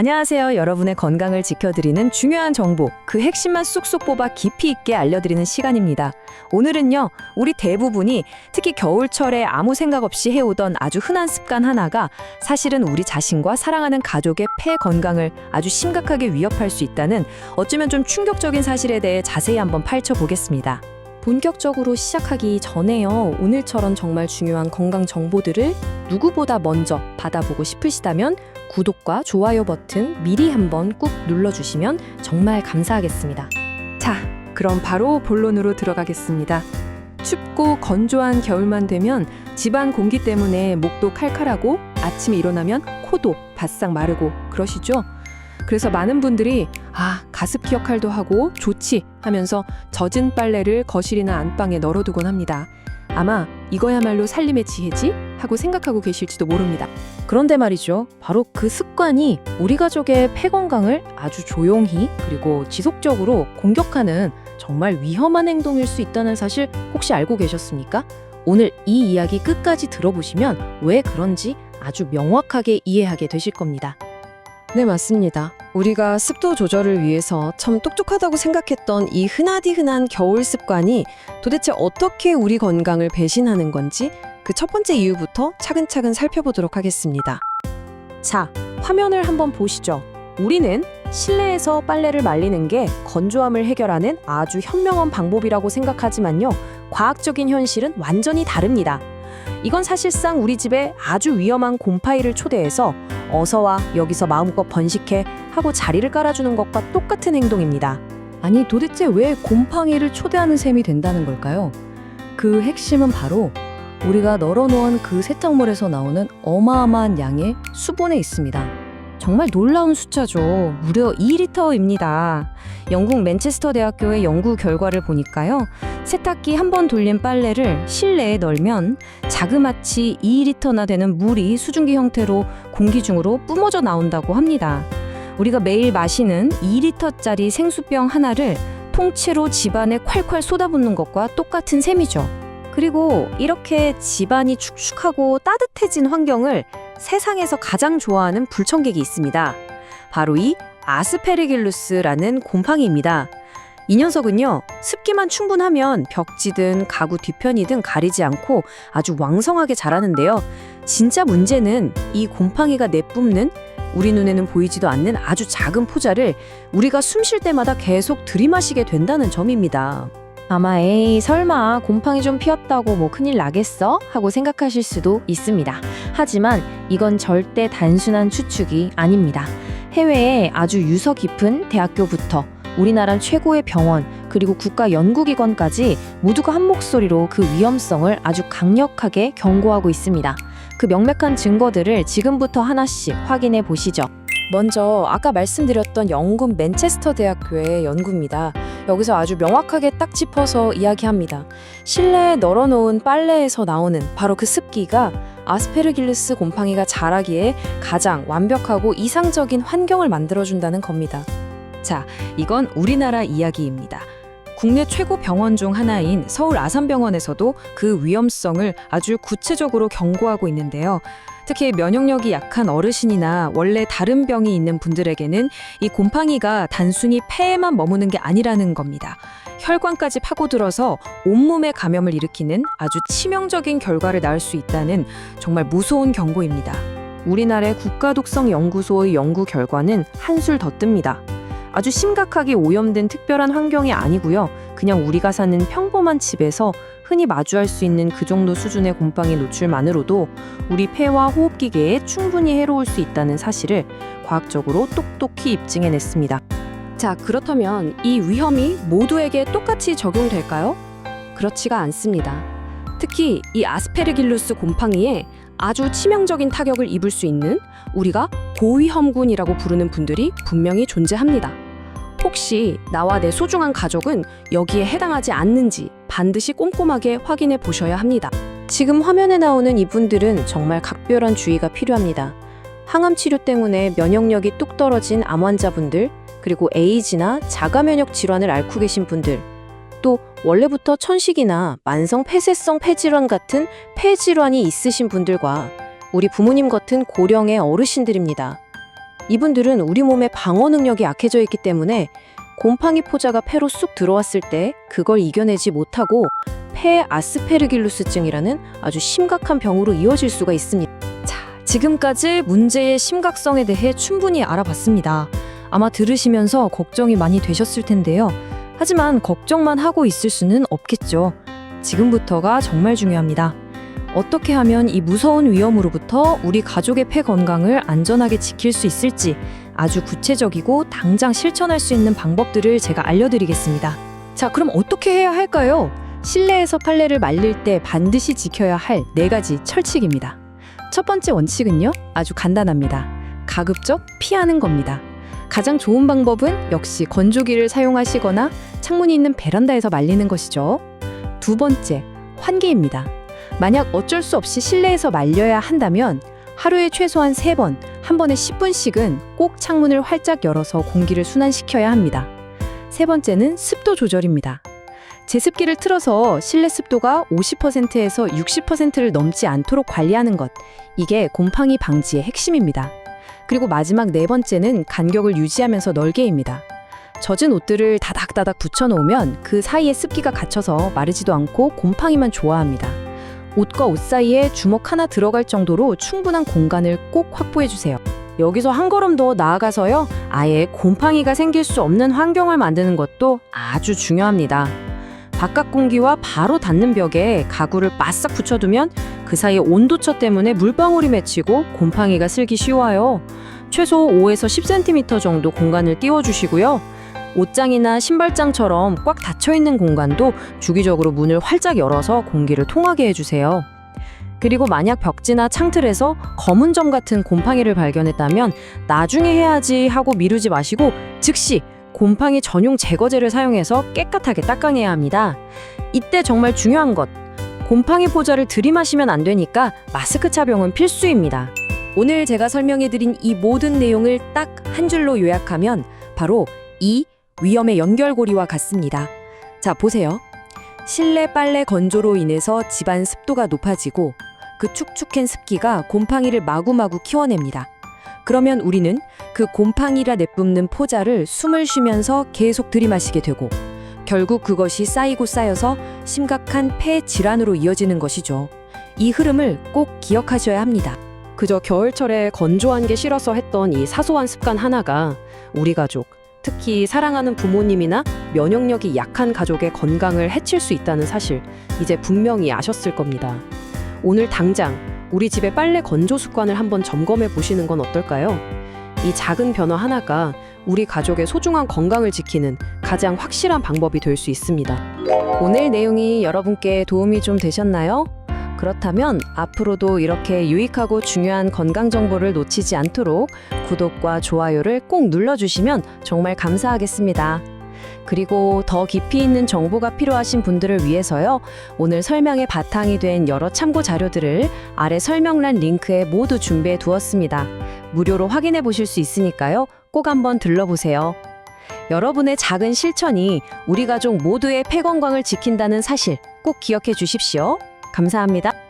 안녕하세요. 여러분의 건강을 지켜드리는 중요한 정보, 그 핵심만 쏙쏙 뽑아 깊이 있게 알려드리는 시간입니다. 오늘은요, 우리 대부분이 특히 겨울철에 아무 생각 없이 해오던 아주 흔한 습관 하나가 사실은 우리 자신과 사랑하는 가족의 폐 건강을 아주 심각하게 위협할 수 있다는 어쩌면 좀 충격적인 사실에 대해 자세히 한번 파헤쳐 보겠습니다. 본격적으로 시작하기 전에요. 오늘처럼 정말 중요한 건강 정보들을 누구보다 먼저 받아보고 싶으시다면 구독과 좋아요 버튼 미리 한번 꾹 눌러주시면 정말 감사하겠습니다. 자, 그럼 바로 본론으로 들어가겠습니다. 춥고 건조한 겨울만 되면 집안 공기 때문에 목도 칼칼하고 아침에 일어나면 코도 바싹 마르고 그러시죠? 그래서 많은 분들이 아, 가습기 역할도 하고 좋지 하면서 젖은 빨래를 거실이나 안방에 널어두곤 합니다. 아마 이거야말로 살림의 지혜지 하고 생각하고 계실지도 모릅니다. 그런데 말이죠. 바로 그 습관이 우리 가족의 폐 건강을 아주 조용히 그리고 지속적으로 공격하는 정말 위험한 행동일 수 있다는 사실 혹시 알고 계셨습니까? 오늘 이 이야기 끝까지 들어보시면 왜 그런지 아주 명확하게 이해하게 되실 겁니다. 네, 맞습니다. 우리가 습도 조절을 위해서 참 똑똑하다고 생각했던 이 흔하디 흔한 겨울 습관이 도대체 어떻게 우리 건강을 배신하는 건지 그 첫 번째 이유부터 차근차근 살펴보도록 하겠습니다. 자, 화면을 한번 보시죠. 우리는 실내에서 빨래를 말리는 게 건조함을 해결하는 아주 현명한 방법이라고 생각하지만요. 과학적인 현실은 완전히 다릅니다. 이건 사실상 우리 집에 아주 위험한 곰팡이를 초대해서 어서 와 여기서 마음껏 번식해 하고 자리를 깔아주는 것과 똑같은 행동입니다. 아니 도대체 왜 곰팡이를 초대하는 셈이 된다는 걸까요? 그 핵심은 바로 우리가 널어놓은 그 세탁물에서 나오는 어마어마한 양의 수분에 있습니다. 정말 놀라운 숫자죠. 무려 2리터입니다. 영국 맨체스터 대학교의 연구 결과를 보니까요. 세탁기 한 번 돌린 빨래를 실내에 널면 자그마치 2리터나 되는 물이 수증기 형태로 공기 중으로 뿜어져 나온다고 합니다. 우리가 매일 마시는 2리터짜리 생수병 하나를 통째로 집안에 콸콸 쏟아붓는 것과 똑같은 셈이죠. 그리고 이렇게 집안이 축축하고 따뜻해진 환경을 세상에서 가장 좋아하는 불청객이 있습니다. 바로 이 아스페르길루스라는 곰팡이입니다. 이 녀석은요, 습기만 충분하면 벽지든 가구 뒤편이든 가리지 않고 아주 왕성하게 자라는데요. 진짜 문제는 이 곰팡이가 내뿜는 우리 눈에는 보이지도 않는 아주 작은 포자를 우리가 숨 쉴 때마다 계속 들이마시게 된다는 점입니다. 아마 에이 설마 곰팡이 좀 피었다고 뭐 큰일 나겠어? 하고 생각하실 수도 있습니다. 하지만 이건 절대 단순한 추측이 아닙니다. 해외에 아주 유서 깊은 대학교부터 우리나라 최고의 병원 그리고 국가 연구기관까지 모두가 한 목소리로 그 위험성을 아주 강력하게 경고하고 있습니다. 그 명백한 증거들을 지금부터 하나씩 확인해 보시죠. 먼저 아까 말씀드렸던 영국 맨체스터 대학교의 연구입니다. 여기서 아주 명확하게 딱 짚어서 이야기합니다. 실내에 널어놓은 빨래에서 나오는 바로 그 습기가 아스페르길루스 곰팡이가 자라기에 가장 완벽하고 이상적인 환경을 만들어준다는 겁니다. 자, 이건 우리나라 이야기입니다. 국내 최고 병원 중 하나인 서울 아산병원에서도 그 위험성을 아주 구체적으로 경고하고 있는데요. 특히 면역력이 약한 어르신이나 원래 다른 병이 있는 분들에게는 이 곰팡이가 단순히 폐에만 머무는 게 아니라는 겁니다. 혈관까지 파고들어서 온몸에 감염을 일으키는 아주 치명적인 결과를 낳을 수 있다는 정말 무서운 경고입니다. 우리나라의 국가독성연구소의 연구 결과는 한술 더 뜹니다. 아주 심각하게 오염된 특별한 환경이 아니고요. 그냥 우리가 사는 평범한 집에서 흔히 마주할 수 있는 그 정도 수준의 곰팡이 노출만으로도 우리 폐와 호흡기계에 충분히 해로울 수 있다는 사실을 과학적으로 똑똑히 입증해냈습니다. 자, 그렇다면 이 위험이 모두에게 똑같이 적용될까요? 그렇지가 않습니다. 특히 이 아스페르길루스 곰팡이에 아주 치명적인 타격을 입을 수 있는 우리가 고위험군이라고 부르는 분들이 분명히 존재합니다. 혹시 나와 내 소중한 가족은 여기에 해당하지 않는지 반드시 꼼꼼하게 확인해 보셔야 합니다. 지금 화면에 나오는 이분들은 정말 각별한 주의가 필요합니다. 항암 치료 때문에 면역력이 뚝 떨어진 암 환자분들, 그리고 에이즈나 자가 면역 질환을 앓고 계신 분들, 또 원래부터 천식이나 만성 폐쇄성 폐질환 같은 폐질환이 있으신 분들과 우리 부모님 같은 고령의 어르신들입니다. 이분들은 우리 몸의 방어 능력이 약해져 있기 때문에 곰팡이 포자가 폐로 쑥 들어왔을 때 그걸 이겨내지 못하고 폐 아스페르길루스증이라는 아주 심각한 병으로 이어질 수가 있습니다. 자, 지금까지 문제의 심각성에 대해 충분히 알아봤습니다. 아마 들으시면서 걱정이 많이 되셨을 텐데요. 하지만 걱정만 하고 있을 수는 없겠죠. 지금부터가 정말 중요합니다. 어떻게 하면 이 무서운 위험으로부터 우리 가족의 폐 건강을 안전하게 지킬 수 있을지 아주 구체적이고 당장 실천할 수 있는 방법들을 제가 알려드리겠습니다. 자, 그럼 어떻게 해야 할까요? 실내에서 빨래를 말릴 때 반드시 지켜야 할 네 가지 철칙입니다. 첫 번째 원칙은요, 아주 간단합니다. 가급적 피하는 겁니다. 가장 좋은 방법은 역시 건조기를 사용하시거나 창문이 있는 베란다에서 말리는 것이죠. 두 번째, 환기입니다. 만약 어쩔 수 없이 실내에서 말려야 한다면 하루에 최소한 3번, 한 번에 10분씩은 꼭 창문을 활짝 열어서 공기를 순환시켜야 합니다. 세 번째는 습도 조절입니다. 제습기를 틀어서 실내 습도가 50%에서 60%를 넘지 않도록 관리하는 것. 이게 곰팡이 방지의 핵심입니다. 그리고 마지막 네 번째는 간격을 유지하면서 널게입니다. 젖은 옷들을 다닥다닥 붙여놓으면 그 사이에 습기가 갇혀서 마르지도 않고 곰팡이만 좋아합니다. 옷과 옷 사이에 주먹 하나 들어갈 정도로 충분한 공간을 꼭 확보해 주세요. 여기서 한 걸음 더 나아가서요. 아예 곰팡이가 생길 수 없는 환경을 만드는 것도 아주 중요합니다. 바깥 공기와 바로 닿는 벽에 가구를 바싹 붙여두면 그 사이에 온도차 때문에 물방울이 맺히고 곰팡이가 슬기 쉬워요. 최소 5에서 10cm 정도 공간을 띄워주시고요. 옷장이나 신발장처럼 꽉 닫혀 있는 공간도 주기적으로 문을 활짝 열어서 공기를 통하게 해주세요. 그리고 만약 벽지나 창틀에서 검은 점 같은 곰팡이를 발견했다면 나중에 해야지 하고 미루지 마시고 즉시 곰팡이 전용 제거제를 사용해서 깨끗하게 닦아내야 합니다. 이때 정말 중요한 것. 곰팡이 포자를 들이마시면 안 되니까 마스크 착용은 필수입니다. 오늘 제가 설명해드린 이 모든 내용을 딱 한 줄로 요약하면 바로 이 위험의 연결고리와 같습니다. 자, 보세요. 실내 빨래 건조로 인해서 집안 습도가 높아지고 그 축축한 습기가 곰팡이를 마구마구 키워냅니다. 그러면 우리는 그 곰팡이라 내뿜는 포자를 숨을 쉬면서 계속 들이마시게 되고 결국 그것이 쌓이고 쌓여서 심각한 폐 질환으로 이어지는 것이죠. 이 흐름을 꼭 기억하셔야 합니다. 그저 겨울철에 건조한 게 싫어서 했던 이 사소한 습관 하나가 우리 가족, 특히 사랑하는 부모님이나 면역력이 약한 가족의 건강을 해칠 수 있다는 사실 이제 분명히 아셨을 겁니다. 오늘 당장 우리 집의 빨래 건조 습관을 한번 점검해 보시는 건 어떨까요? 이 작은 변화 하나가 우리 가족의 소중한 건강을 지키는 가장 확실한 방법이 될 수 있습니다. 오늘 내용이 여러분께 도움이 좀 되셨나요? 그렇다면 앞으로도 이렇게 유익하고 중요한 건강 정보를 놓치지 않도록 구독과 좋아요를 꼭 눌러주시면 정말 감사하겠습니다. 그리고 더 깊이 있는 정보가 필요하신 분들을 위해서요. 오늘 설명의 바탕이 된 여러 참고 자료들을 아래 설명란 링크에 모두 준비해 두었습니다. 무료로 확인해 보실 수 있으니까요. 꼭 한번 들러보세요. 여러분의 작은 실천이 우리 가족 모두의 폐 건강을 지킨다는 사실 꼭 기억해 주십시오. 감사합니다.